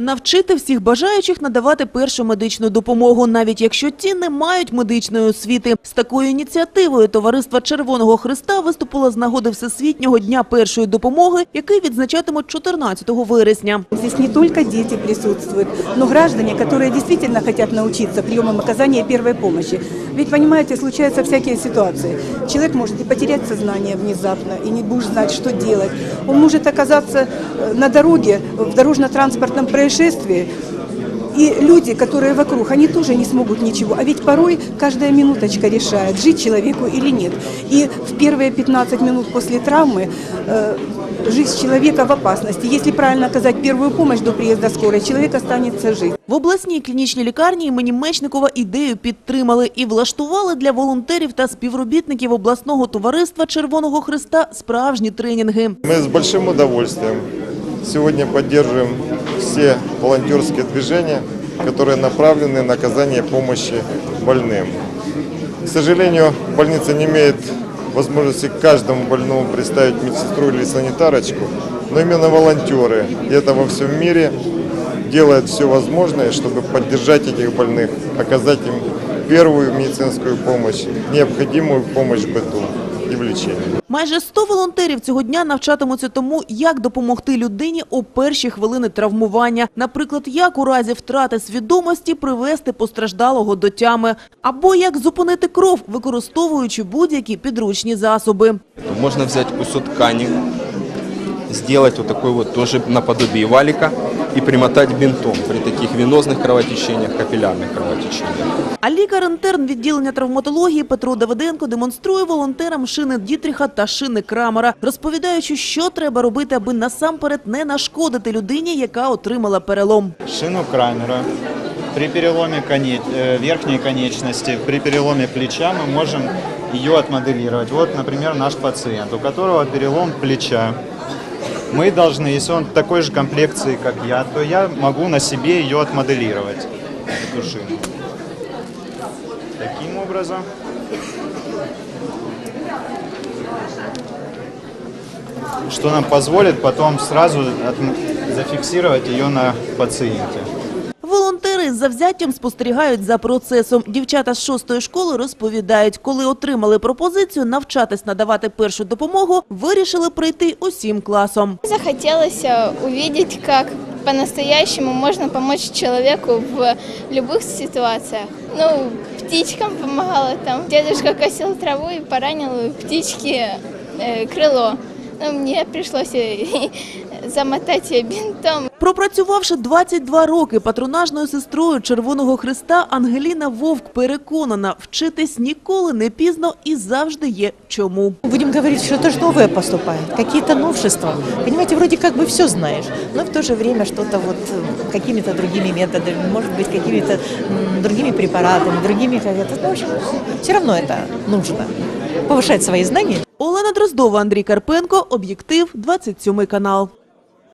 Навчити всіх бажаючих надавати першу медичну допомогу, навіть якщо ті не мають медичної освіти. З такою ініціативою Товариство Червоного Христа виступило з нагоди Всесвітнього дня першої допомоги, який відзначатимуть 14 вересня. Здесь не только дети присутствуют, но граждане, которые действительно хотят научиться приемам оказания первой помощи. Ведь, понимаете, случаются всякие ситуации. Человек может и потерять сознание внезапно, и не будешь знать, что делать. Он может оказаться э, на дороге, в дорожно-транспортном происшествии, и люди, которые вокруг, они тоже не смогут ничего. А ведь порой каждая минуточка решает, жить человеку или нет. И в первые 15 минут после травмы э, жизнь человека в опасности. Если правильно оказать первую помощь до приезда скорой, человек останется жить. В обласній клінічній лікарні імені Мечникова ідею підтримали і влаштували для волонтерів та співробітників обласного товариства Червоного Христа справжні тренінги. Мы с большим удовольствием сегодня поддерживаем все волонтерские движения, которые направлены на оказание помощи больным. К сожалению, больница не имеет возможности каждому больному представить медсестру или санитарочку, но именно волонтеры, и это во всем мире, делают все возможное, чтобы поддержать этих больных, оказать им первую медицинскую помощь, необходимую помощь в быту и влічення. Майже 100 волонтерів цього дня навчатимуться тому, як допомогти людині у перші хвилини травмування. Наприклад, як у разі втрати свідомості привести постраждалого до тями, або як зупинити кров, використовуючи будь-які підручні засоби. Можна взяти кусок ткани, сделать вот такой вот тоже наподобие валика и примотать бинтом при таких венозных кровотечениях, капиллярных кровотечениях. А лікар-інтерн відділення травматології Петро Давиденко демонструє волонтерам шини Дітріха та шини Крамера, розповідаючи, що треба робити, аби насамперед не нашкодити людині, яка отримала перелом. шину Крамера. При переломе коне- э, верхней конечности, при переломе плеча мы можем ее отмоделировать. Вот, например, наш пациент, у которого перелом плеча. Мы должны, если он такой же комплекции, как я, то я могу на себе ее отмоделировать, эту шину. Таким образом. Что нам позволит потом сразу зафиксировать ее на пациенте. Волонтери з завзяттям спостерігають за процесом. Дівчата з шостої школи розповідають, коли отримали пропозицію навчатись надавати першу допомогу, вирішили прийти усім класом. Захотелось э, увидеть, как по-настоящему можно помочь человеку в любых ситуациях. Ну, птичкам помогала там. Дедушка косил траву и поранил у птички э, крыло. Ну, мне пришлось э, замотать ее бинтом. Пропрацювавши 22 роки патронажною сестрою Червоного Христа, Ангеліна Вовк переконана, вчитись ніколи не пізно і завжди є чому. Будем говорить, что это же новое поступает, какие-то новшества. Понимаете, вроде как бы все знаешь, но в то же время что-то вот э, какими-то другими методами, может быть, какими-то м, другими препаратами, другими как-то. Ну, в общем, все равно это нужно. Повышать свои знания. Олена Дроздова, Андрій Карпенко, Об'єктив, 27 канал.